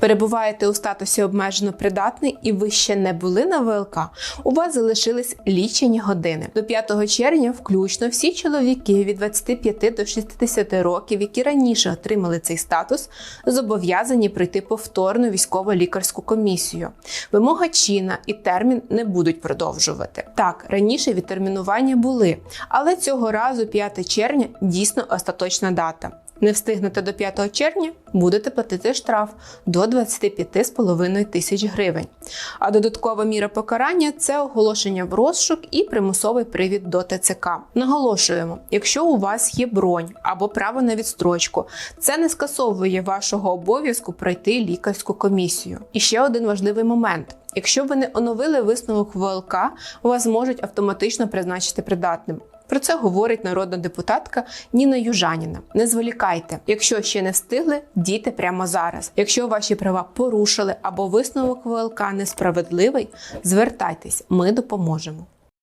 Перебуваєте у статусі обмежено придатний і ви ще не були на ВЛК, у вас залишились лічені години. До 5 червня включно всі чоловіки від 25 до 60 років, які раніше отримали цей статус, зобов'язані пройти повторну військово-лікарську комісію. Вимога чина і термін не будуть продовжувати. Так, раніше відтермінування були, але цього разу 5 червня дійсно остаточна дата. Не встигнете до 5 червня, будете платити штраф до 25,5 тисяч гривень. А додаткова міра покарання це оголошення в розшук і примусовий привід до ТЦК. Наголошуємо, якщо у вас є бронь або право на відстрочку, це не скасовує вашого обов'язку пройти лікарську комісію. І ще один важливий момент. Якщо ви не оновили висновок ВЛК, вас можуть автоматично призначити придатним. Про це говорить народна депутатка Ніна Южаніна. Не зволікайте, якщо ще не встигли, дійте прямо зараз. Якщо ваші права порушили або висновок ВЛК несправедливий, звертайтесь, ми допоможемо.